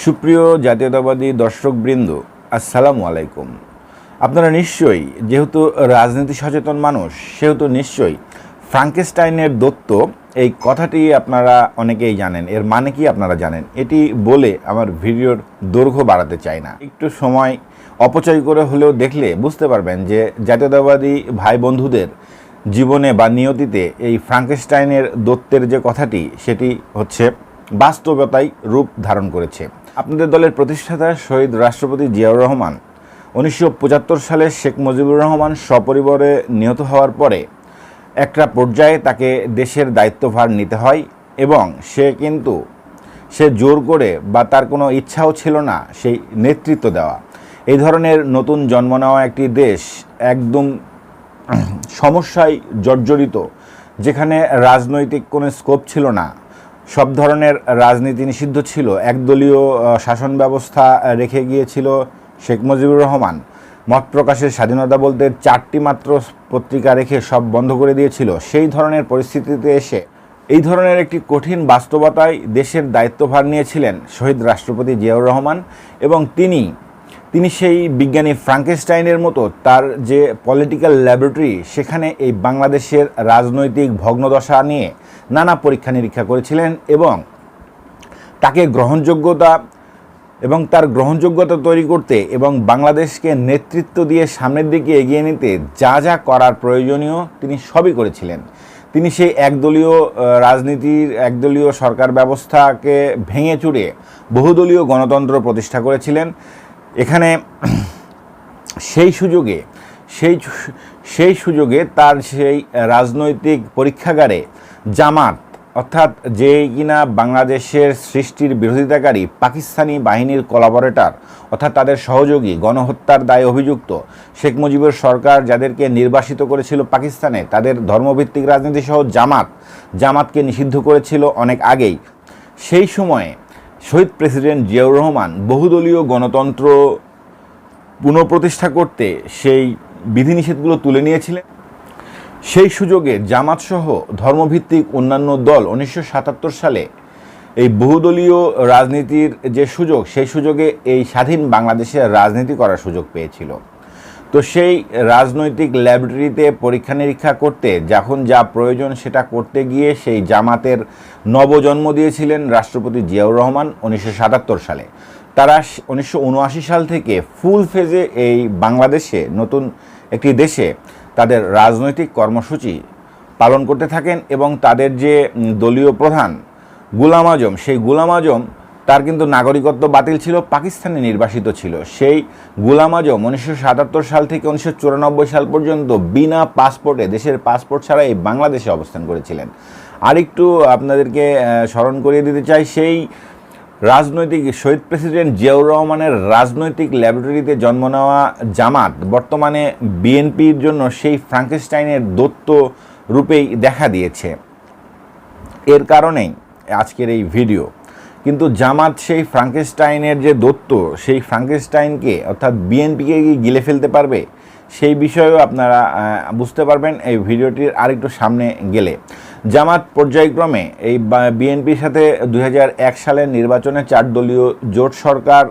সুপ্রিয় জাতীয়তাবাদী দর্শকবৃন্দ, আসসালামু আলাইকুম। আপনারা নিশ্চয়ই, যেহেতু রাজনীতি সচেতন মানুষ, সেহেতু নিশ্চয়ই ফ্রাঙ্কেস্টাইনের দত্ত, এই কথাটি আপনারা অনেকেই জানেন, এর মানে কি আপনারা জানেন? এটি বলে আমার ভিডিওর দৈর্ঘ্য বাড়াতে চাই না। একটু সময় অপচয় করে হলেও দেখলে বুঝতে পারবেন যে জাতীয়তাবাদী ভাই বন্ধুদের জীবনে বা নিয়তিতে এই ফ্রাঙ্কেস্টাইনের দত্তের যে কথাটি, সেটি হচ্ছে বাস্তবতায় রূপ ধারণ করেছে। আপনাদের দলের প্রতিষ্ঠাতা শহীদ রাষ্ট্রপতি জিয়াউর রহমান উনিশশো পঁচাত্তর সালে শেখ মুজিবুর রহমান সপরিবারে নিহত হওয়ার পরে একটা পর্যায়ে তাকে দেশের দায়িত্বভার নিতে হয় এবং সে কিন্তু সে জোর করে বা তার কোনো ইচ্ছাও ছিল না সেই নেতৃত্ব দেওয়া। এই ধরনের নতুন জন্ম নেওয়া একটি দেশ একদম সমস্যায় জর্জরিত, যেখানে রাজনৈতিক কোনো স্কোপ ছিল না। সব ধরনের রাজনীতি নিষিদ্ধ ছিল। একদলীয় শাসন ব্যবস্থা রেখে গিয়েছিল শেখ মুজিবুর রহমান। মত প্রকাশের স্বাধীনতা বলতে চারটি মাত্র পত্রিকা রেখে সব বন্ধ করে দিয়েছিল। সেই ধরনের পরিস্থিতিতে এসে এই ধরনের একটি কঠিন বাস্তবতায় দেশের দায়িত্বভার নিয়েছিলেন শহীদ রাষ্ট্রপতি জিয়াউর রহমান এবং তিনি তিনি সেই বিজ্ঞানী ফ্রাঙ্কেস্টাইনের মতো তার যে পলিটিক্যাল ল্যাবরেটরি, সেখানে এই বাংলাদেশের রাজনৈতিক ভগ্নদশা নিয়ে নানা পরীক্ষা নিরীক্ষা করেছিলেন এবং তাকে গ্রহণযোগ্যতা এবং তার গ্রহণযোগ্যতা তৈরি করতে এবং বাংলাদেশকে নেতৃত্ব দিয়ে সামনের দিকে এগিয়ে নিতে যা যা করার প্রয়োজনীয় তিনি সবই করেছিলেন। তিনি সেই একদলীয় রাজনীতির একদলীয় সরকার ব্যবস্থাকে ভেঙে চুড়ে বহুদলীয় গণতন্ত্র প্রতিষ্ঠা করেছিলেন। এখানে সেই সুযোগে, সেই সেই সুযোগে তার সেই রাজনৈতিক পরীক্ষাগারে জামাত, অর্থাৎ যে কিনা বাংলাদেশের সৃষ্টির বিরোধিতাকারী পাকিস্তানি বাহিনীর কোলাবরেটর অর্থাৎ তাদের সহযোগী, গণহত্যার দায়ে অভিযুক্ত শেখ মুজিবুর সরকার যাদেরকে নির্বাসিত করেছিল পাকিস্তানে, তাদের ধর্মভিত্তিক রাজনীতি সহ জামাত, জামাতকে নিষিদ্ধ করেছিল অনেক আগেই। সেই সময়ে শহীদ প্রেসিডেন্ট জিয়াউর রহমান বহুদলীয় গণতন্ত্র পুনঃপ্রতিষ্ঠা করতে সেই বিধিনিষেধগুলো তুলে নিয়েছিলেন। সেই সুযোগে জামাতসহ ধর্মভিত্তিক অন্যান্য দল উনিশশো সাতাত্তর সালে এই বহুদলীয় রাজনীতির যে সুযোগ, সেই সুযোগে এই স্বাধীন বাংলাদেশের রাজনীতি করার সুযোগ পেয়েছিল। তো সেই রাজনৈতিক ল্যাবরেটরিতে পরীক্ষা নিরীক্ষা করতে যখন যা প্রয়োজন সেটা করতে গিয়ে সেই জামাতের নবজন্ম দিয়েছিলেন রাষ্ট্রপতি জিয়াউর রহমান উনিশশো সাতাত্তর সালে। তারা উনিশশো উনআশি সাল থেকে ফুল ফেজে এই বাংলাদেশে, নতুন একটি দেশে তাদের রাজনৈতিক কর্মসূচি পালন করতে থাকেন এবং তাদের যে দলীয় প্রধান গুলাম আজম, সেই গুলাম আজম তার কিন্তু নাগরিকত্ব বাতিল ছিল, পাকিস্তানে নির্বাসিত ছিল। সেই গুলাম আজম উনিশশো সাতাত্তর সাল থেকে উনিশশো চুরানব্বই সাল পর্যন্ত বিনা পাসপোর্টে দেশের পাসপোর্ট ছাড়া এই বাংলাদেশে অবস্থান করেছিলেন। আরেকটু আপনাদেরকে স্মরণ করিয়ে দিতে চাই, সেই রাজনৈতিক শহীদ প্রেসিডেন্ট জিয়াউর রহমানের রাজনৈতিক ল্যাবরেটরিতে জন্ম নেওয়া জামাত বর্তমানে বিএনপির জন্য সেই ফ্রাঙ্কেস্টাইনের দত্ত রূপেই দেখা দিয়েছে। এর কারণেই আজকের এই ভিডিও। কিন্তু জামাত সেই ফ্রাঙ্কেস্টাইনের যে দত্ত, সেই ফ্রাঙ্কেস্টাইনকে অর্থাৎ বিএনপিকে কি গিলে ফেলতে পারবে? সেই বিষয়েও আপনারা বুঝতে পারবেন এই ভিডিওটির আরেকটু সামনে গেলে। জামাত পর্যায়ক্রমে এই বিএনপির সাথে দু হাজার এক সালের নির্বাচনে চার দলীয় জোট সরকার,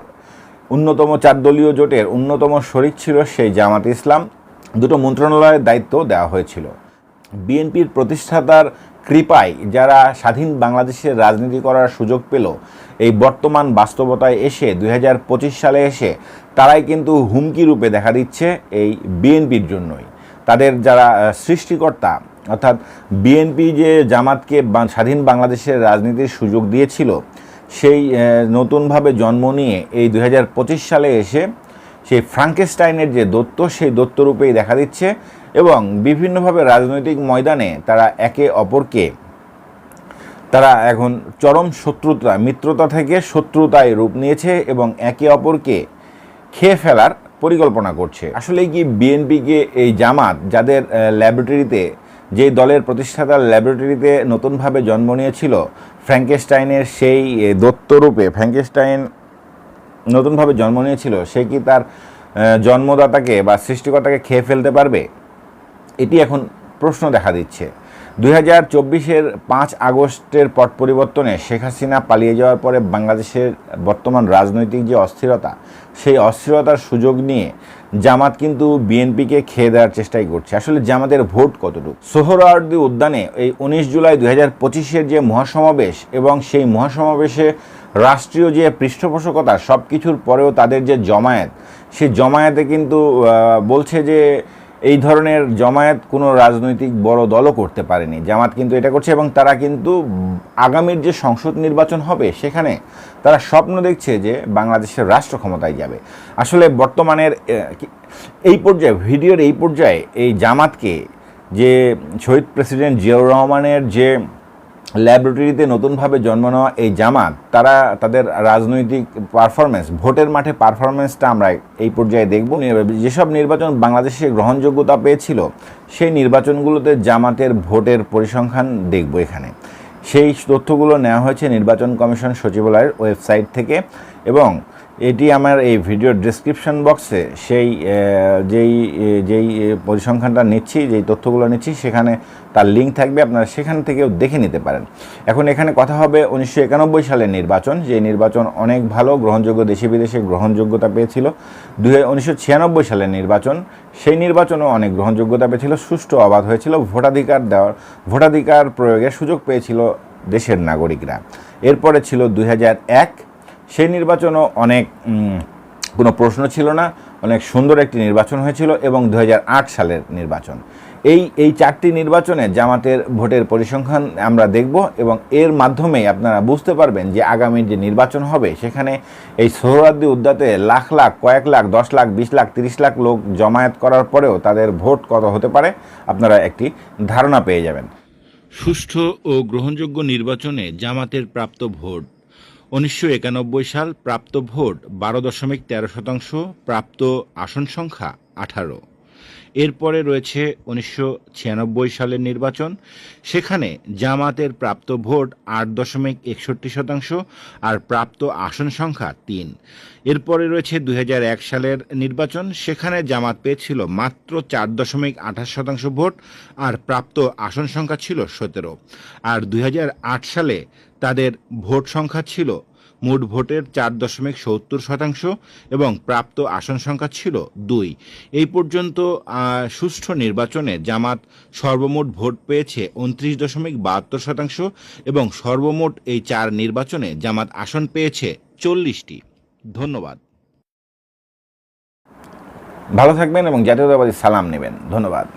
অন্যতম চার দলীয় জোটের অন্যতম শরিক ছিল সেই জামাত ইসলাম। দুটো মন্ত্রণালয়ের দায়িত্ব দেওয়া হয়েছিল। বিএনপির প্রতিষ্ঠাতার কৃপায় যারা স্বাধীন বাংলাদেশের রাজনীতি করার সুযোগ পেল, এই বর্তমান বাস্তবতায় এসে দুই হাজার পঁচিশ সালে এসে তারাই কিন্তু হুমকি রূপে দেখা দিচ্ছে এই বিএনপির জন্যই। তাদের যারা সৃষ্টিকর্তা অর্থাৎ বিএনপি যে জামাতকে স্বাধীন বাংলাদেশের রাজনীতির সুযোগ দিয়েছিল, সেই নতুনভাবে জন্ম নিয়ে এই দু হাজার পঁচিশ সালে এসে সেই ফ্রাঙ্কেস্টাইনের যে দত্ত, সেই দত্তরূপেই দেখা দিচ্ছে এবং বিভিন্নভাবে রাজনৈতিক ময়দানে তারা একে অপরকে, তারা এখন চরম শত্রুতা, মিত্রতা থেকে শত্রুতায় রূপ নিয়েছে এবং একে অপরকে খেয়ে ফেলার পরিকল্পনা করছে। আসলে কি বিএনপিকে এই জামাত, যাদের ল্যাবরেটরিতে যে দলের প্রতিষ্ঠাতা ল্যাবরেটরিতে নতুনভাবে জন্ম নিয়েছিল, ফ্র্যাঙ্কেস্টাইনের সেই দত্তরূপে, ফ্র্যাঙ্কেস্টাইন নতুনভাবে জন্ম নিয়েছিল, সে কি তার জন্মদাতাকে বা সৃষ্টিকর্তাকে খেয়ে ফেলতে পারবে? এটি এখন প্রশ্ন দেখা দিচ্ছে। দুই হাজার চব্বিশের পাঁচ আগস্টের পট পরিবর্তনে শেখ হাসিনা পালিয়ে যাওয়ার পরে বাংলাদেশের বর্তমান রাজনৈতিক যে অস্থিরতা, সেই অস্থিরতার সুযোগ নিয়ে জামাত কিন্তু বিএনপিকে খেয়ে দেওয়ার চেষ্টাই করছে। আসলে জামাতের ভোট কতটুকু? সোহরাওয়ার্দী উদ্যানে এই উনিশ জুলাই দুই হাজার পঁচিশের যে মহাসমাবেশ এবং সেই মহাসমাবেশে রাষ্ট্রীয় যে পৃষ্ঠপোষকতা সব কিছুর পরেও তাদের যে জমায়েত, সেই জমায়েতে কিন্তু বলছে যে এই ধরনের জমায়েত কোনো রাজনৈতিক বড় দলও করতে পারেনি। জামাত কিন্তু এটা করছে এবং তারা কিন্তু আগামীর যে সংসদ নির্বাচন হবে সেখানে তারা স্বপ্ন দেখছে যে বাংলাদেশের রাষ্ট্র ক্ষমতায় যাবে। আসলে বর্তমানের এই পর্যায়ে, ভিডিওর এই পর্যায়ে এই জামাতকে যে শহীদ প্রেসিডেন্ট জিয়াউর রহমানের যে ল্যাবরেটরিতে নতুনভাবে জন্ম নেওয়া এই জামাত, তারা তাদের রাজনৈতিক পারফরমেন্স ভোটের মাঠে পারফরমেন্সটা আমরা এই পর্যায়ে দেখব। যেসব নির্বাচন বাংলাদেশে গ্রহণযোগ্যতা পেয়েছিল, সেই নির্বাচনগুলোতে জামাতের ভোটের পরিসংখ্যান দেখব এখানে। সেই তথ্যগুলো নেওয়া হয়েছে নির্বাচন কমিশন সচিবালয়ের ওয়েবসাইট থেকে এবং এটি আমার এই ভিডিওর ডিসক্রিপশন বক্সে সেই যেই যেই পরিসংখ্যানটা নিচ্ছি, যেই তথ্যগুলো নিচ্ছি, সেখানে তার লিঙ্ক থাকবে, আপনারা সেখান থেকেও দেখে নিতে পারেন। এখন এখানে কথা হবে উনিশশো একানব্বই সালের নির্বাচন। যে নির্বাচন অনেক ভালো, গ্রহণযোগ্য দেশে বিদেশে গ্রহণযোগ্যতা পেয়েছিল। দুই, উনিশশো ছিয়ানব্বই সালের নির্বাচন, সেই নির্বাচনও অনেক গ্রহণযোগ্যতা পেয়েছিল, সুষ্ঠু অবাধ হয়েছিল, ভোটাধিকার দেওয়ার, ভোটাধিকার প্রয়োগের সুযোগ পেয়েছিল দেশের নাগরিকরা। এরপরে ছিল দুই এক সেই নির্বাচনও অনেক কোনো প্রশ্ন ছিল না, অনেক সুন্দর একটি নির্বাচন হয়েছিল এবং দু হাজার আট সালের নির্বাচন। এই এই চারটি নির্বাচনে জামাতের ভোটের পরিসংখ্যান আমরা দেখব এবং এর মাধ্যমেই আপনারা বুঝতে পারবেন যে আগামী যে নির্বাচন হবে, সেখানে এই সোহরাদ্দি উদ্যাতে লাখ লাখ, কয়েক লাখ, দশ লাখ, বিশ লাখ, তিরিশ লাখ লোক জমায়েত করার পরেও তাদের ভোট কত হতে পারে, আপনারা একটি ধারণা পেয়ে যাবেন। সুষ্ঠু ও গ্রহণযোগ্য নির্বাচনে জামাতের প্রাপ্ত ভোট উনিশশো একানব্বই সাল প্রাপ্ত ভোট বারো দশমিক তেরো শতাংশ প্রাপ্ত আসন সংখ্যা আঠারো। এরপরে রয়েছে উনিশশো ছিয়ানব্বই সালের নির্বাচন। সেখানে জামাতের প্রাপ্ত ভোট আট দশমিক একষট্টি শতাংশ আর প্রাপ্ত আসন সংখ্যা তিন। এরপরে রয়েছে দুই সালের নির্বাচন। সেখানে জামাত পেয়েছিল মাত্র চার দশমিক আঠাশ শতাংশ ভোট আর প্রাপ্ত আসন সংখ্যা ছিল সতেরো। আর দুই হাজার আট সালে তাদের ভোট সংখ্যা ছিল মোট ভোটের চার দশমিক সত্তর শতাংশ এবং প্রাপ্ত আসন সংখ্যা ছিল দুই। এই পর্যন্ত সুষ্ঠু নির্বাচনে জামাত সর্বমোট ভোট পেয়েছে উনত্রিশ দশমিক বাহাত্তর শতাংশ এবং সর্বমোট এই চার নির্বাচনে জামাত আসন পেয়েছে চল্লিশটি। ধন্যবাদ। ভালো থাকবেন এবং জাতীয়তাবাদী সালাম নেবেন। ধন্যবাদ।